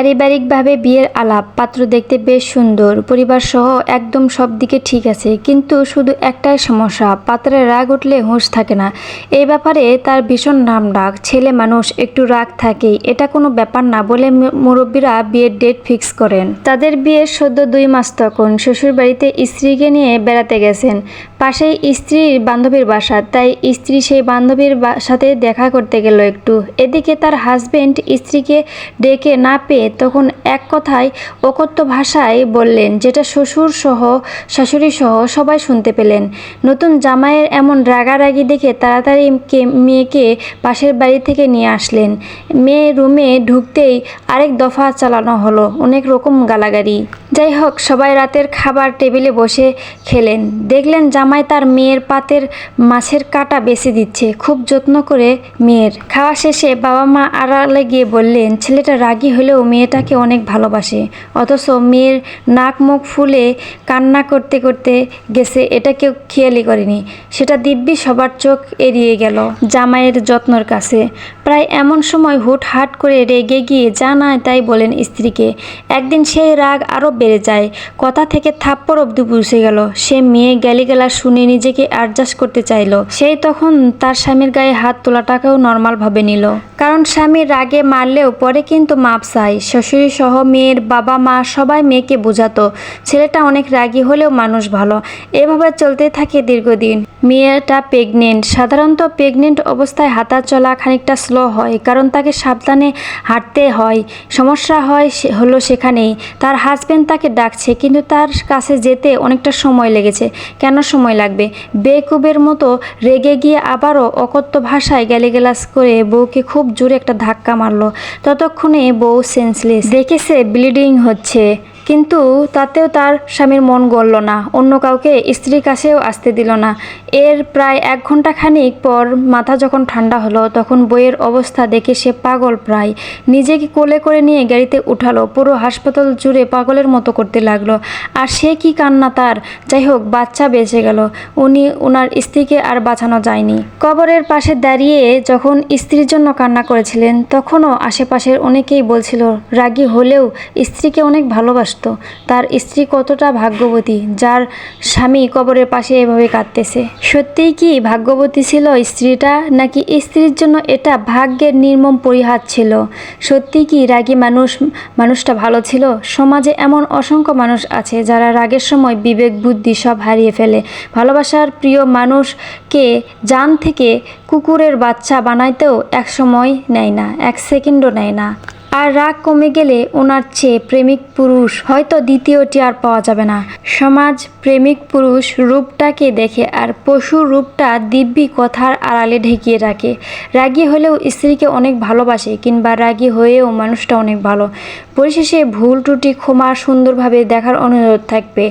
পারিবারিকভাবে বিয়ের আলাপ, পাত্র দেখতে বেশ সুন্দর পরিবার সহ একদম সব দিকে ঠিক আছে। কিন্তু শুধু একটাই সমস্যা পাত্রের রাগ উঠলে হুঁশ থাকে না। এই ব্যাপারে তার ভীষণ নাম ডাক ছেলে মানুষ, একটু রাগ থাকেই। এটা কোনো ব্যাপার না বলে মুরব্বীরা বিয়ের ডেট ফিক্স করেন। তাদের বিয়ের সদ্য দুই মাস তখন শ্বশুর বাড়িতে স্ত্রীকে নিয়ে বেড়াতে গেছেন। পাশেই স্ত্রীর বান্ধবীর বাসা, তাই স্ত্রী সেই বান্ধবীর সাথে দেখা করতে গেল একটু। এদিকে তার হাজবেন্ড স্ত্রীকে ডেকে না পেয়ে তখন এক কথায় অকথ্য ভাষায় বললেন, যেটা শ্বশুর সহ, শাশুড়ি সহ সবাই শুনতে পেলেন। নতুন জামাইয়ের এমন রাগারাগি দেখে তাড়াতাড়ি মেয়েকে পাশের বাড়ি থেকে নিয়ে আসলেন। মেয়ে রুমে ঢুকতেই আরেক দফা চালানো হলো, অনেক রকম গালাগালি। যাই হোক সবাই রাতের খাবার টেবিলে বসে খেলেন। দেখলেন জামাই তার মেয়ের পাতের মাছের কাটা বেছে দিচ্ছে। খুব যত্ন করে মেয়ের। খাওয়া শেষে বাবা মা আড়ালে গিয়ে বললেন, ছেলেটা রাগী হলেও মেয়েটাকে অনেক ভালোবাসে। অথচ মেয়ের নাক মুখ ফুলে কান্না করতে করতে গেছে, এটা কেউ খেয়ালি করেনি। সেটা দিব্যি সবার চোখ এড়িয়ে গেল জামাইয়ের যত্নর কাছে। প্রায় এমন সময় হুট হাট করে রেগে গিয়ে, যা না তাই বলেন স্ত্রীকে। একদিন সেই রাগ আরও বেড়ে যায়। কথা থেকে থাপ্পড় অব্দি বুঝে গেল। সে মেয়ে গ্যালিগেলা শুনে নিজেকে অ্যাডজাস্ট করতে চাইল। সেই তখন তার স্বামীর গায়ে হাত তোলাটাকেও নর্মালভাবে নিল। কারণ স্বামী রাগে মারলেও পরে কিন্তু মাপ চাই শ্বশুরি সহ মেয়ের বাবা মা সবাই মেয়েকে বোঝাতো। ছেলেটা অনেক রাগী হলেও মানুষ ভালো। এভাবে চলতে থাকে দীর্ঘদিন। মেয়েটা প্রেগনেন্ট। সাধারণত প্রেগনেন্ট অবস্থায় হাঁটা চলা খানিকটা স্লো হয়, কারণ তাকে সাবধানে হাঁটতে হয়। সমস্যা হয় হলো সেখানেই। তার হাজবেন্ড তাকে ডাকছে, কিন্তু তার কাছে যেতে অনেকটা সময় লেগেছে। কেন সময় লাগবে? বেকুবের মতো রেগে গিয়ে আবারও অকথ্য ভাষায় গ্যালিগেলাস করে বউকে খুব জোরে একটা ধাক্কা মারলো। ততক্ষণে বউ সেন্সলেস দেখেছে ব্লিডিং হচ্ছে। কিন্তু তাতেও তার স্বামীর মন গলল না, অন্য কাউকে স্ত্রীর কাছেও আসতে দিল না। এর প্রায় এক ঘণ্টা খানিক পর মাথা যখন ঠান্ডা হলো, তখন বইয়ের অবস্থা দেখে সে পাগল প্রায়। নিজেকে কোলে করে নিয়ে গাড়িতে উঠালো, পুরো হাসপাতাল জুড়ে পাগলের মতো করতে লাগল। আর সে কি কান্না তার? যাই হোক, বাচ্চা বেঁচে গেল। উনি ওনার স্ত্রীকে আর বাঁচানো যায়নি। কবরের পাশে দাঁড়িয়ে যখন স্ত্রীর জন্য কান্না করেছিলেন, তখনও আশেপাশের অনেকেই বলছিল, রাগী হলেও স্ত্রীকে অনেক ভালোবাসতো তার স্ত্রী কতটা ভাগ্যবতী, যার স্বামী কবরের পাশে এভাবে কাঁদতেছে? সত্যিই কি ভাগ্যবতী ছিল স্ত্রীটা, নাকি স্ত্রীর জন্য এটা ভাগ্যের নির্মম পরিহার ছিল? সত্যি কি রাগী মানুষ, মানুষটা ভালো ছিল? সমাজে এমন অসংখ্য মানুষ আছে যারা রাগের সময় বিবেক, বুদ্ধি সব হারিয়ে ফেলে। ভালোবাসার প্রিয় মানুষকে জান থেকে কুকুরের বাচ্চা বানাইতেও এক সময় নেয় না, এক সেকেন্ডও নেয় না। আর রাগ কমে গেলে ওনার চেয়ে প্রেমিক পুরুষ হয়তো দ্বিতীয়টি আর পাওয়া যাবে না। সমাজ প্রেমিক পুরুষ রূপটাকে দেখে আর পশু রূপটা দিব্যি কথার আড়ালে ঢেকিয়ে রাখে। রাগী হলেও স্ত্রীকে অনেক ভালোবাসে কিংবা রাগী হয়েও মানুষটা অনেক ভালো। পরিশেষে ভুল ত্রুটি ক্ষমা সুন্দরভাবে দেখার অনুরোধ থাকবে।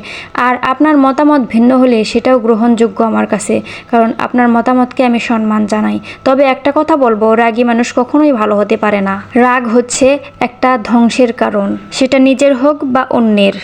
আর আপনার মতামত ভিন্ন হলে সেটাও গ্রহণযোগ্য আমার কাছে, কারণ আপনার মতামতকে আমি সম্মান জানাই। তবে একটা কথা বলব, রাগী মানুষ কখনোই ভালো হতে পারে না। রাগ হচ্ছে একটা ধ্বংসের কারণ সেটা নিজের হোক বা অন্যের।